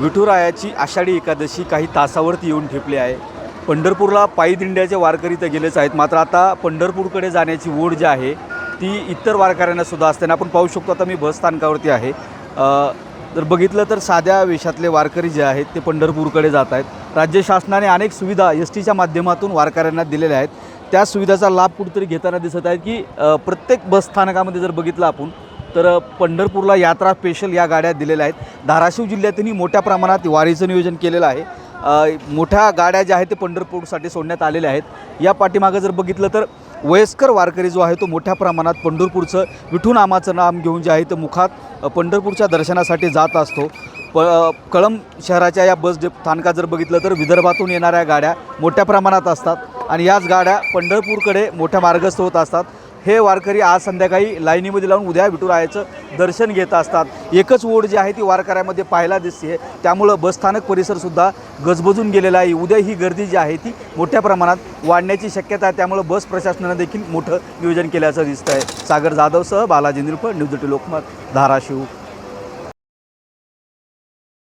विठुरायाची आषाढी एकादशी काही तासावरती येऊन ठेपली आहे. पंढरपूरला पायी दिंड्याचे वारकरी तर गेलेच आहेत. मात्र आता पंढरपूरकडे जाण्याची ओढ जी आहे ती इतर वारकऱ्यांना सुद्धा असताना आपण पाहू शकतो आता मी बस स्थानकावरती आहे. जर बघितलं तर साध्या वेशातले वारकरी जे आहेत ते पंढरपूरकडे जात आहेत. राज्य शासनाने अनेक सुविधा एस टीच्या माध्यमातून वारकऱ्यांना दिलेल्या आहेत. त्या सुविधाचा लाभ कुठेतरी घेताना दिसत आहे की प्रत्येक बस स्थानकामध्ये जर बघितलं आपण तर पंढरपूरला यात्रा स्पेशल या गाड्या दिलेल्या आहेत. धाराशिव जिल्ह्यातही मोठ्या प्रमाणात वारीचं नियोजन केलेलं आहे. मोठ्या गाड्या ज्या आहेत ते पंढरपूरसाठी सोडण्यात आलेल्या आहेत. या पाठीमागं जर बघितलं तर वयस्कर वारकरी जो आहे तो मोठ्या प्रमाणात पंढरपूरचं विठू नामाचं नाम घेऊन जे आहे ते मुखात पंढरपूरच्या दर्शनासाठी जात असतो. प कळम कळंब शहराच्या या बस डे- स्थानकात जर बघितलं तर विदर्भातून येणाऱ्या गाड्या मोठ्या प्रमाणात असतात. आणि याच गाड्या पंढरपूरकडे मोठ्या मार्गस्थ होत असतात. हे वारकरी आज संध्याकाळी लाईनीमध्ये लावून उद्या विठुरायाचं दर्शन घेत असतात. एकच ओढ जी आहे ती वारकऱ्यामध्ये पाहायला दिसते. त्यामुळं बसस्थानक परिसरसुद्धा गजबजून गेलेला आहे. उद्या ही गर्दी जी आहे ती मोठ्या प्रमाणात वाढण्याची शक्यता आहे. त्यामुळं बस प्रशासनानं देखील मोठं नियोजन केल्याचं दिसतं आहे सागर जाधवसह बालाजी निरपळ न्यूज लोकमत धाराशिव.